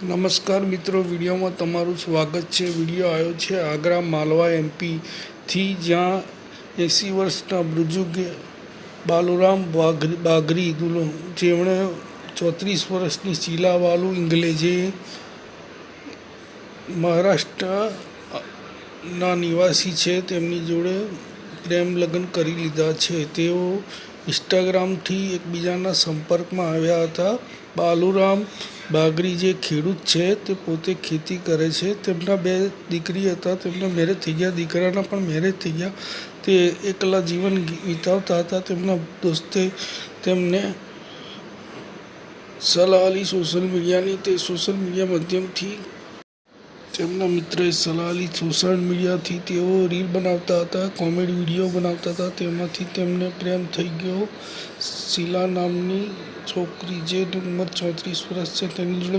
નમસ્કાર મિત્રો, વિડીયોમાં તમારું સ્વાગત છે. વીડિયો આવ્યો છે આગ્રા માલવા એમપીથી જ્યાં એંસી વર્ષના બુજુર્ગ બાલુરામ વાઘરી બાઘરી દુલો જેમણે ચોત્રીસ વર્ષની શીલાવાલુ ઇંગ્લેજે મહારાષ્ટ્રના નિવાસી છે. તેમની જોડે પ્રેમ લગ્ન કરી લીધા છે. તેઓ ઇન્સ્ટાગ્રામથી એકબીજાના સંપર્કમાં આવ્યા હતા. બાલુરામ બાગરી જે ખેડૂત છે તે પોતે ખેતી કરે છે. તેમના બે દીકરી હતા. તેમના મેરેજ થઈ ગયા. દીકરાના પણ મેરેજ થઈ ગયા. તે એકલા જીવન વિતાવતા હતા. તેમના દોસ્તે તેમને સલાહ સોશિયલ મીડિયાની તે સોશિયલ મીડિયા માધ્યમથી તેમના મિત્રએ સલાહ લી. સોશિયલ મીડિયાથી તેઓ રીલ બનાવતા હતા, કોમેડી વીડિયો બનાવતા હતા. તેમાંથી તેમને પ્રેમ થઈ ગયો. શીલા નામની છોકરી જે ઉંમર ચોત્રીસ વર્ષ છે, તેની જોડે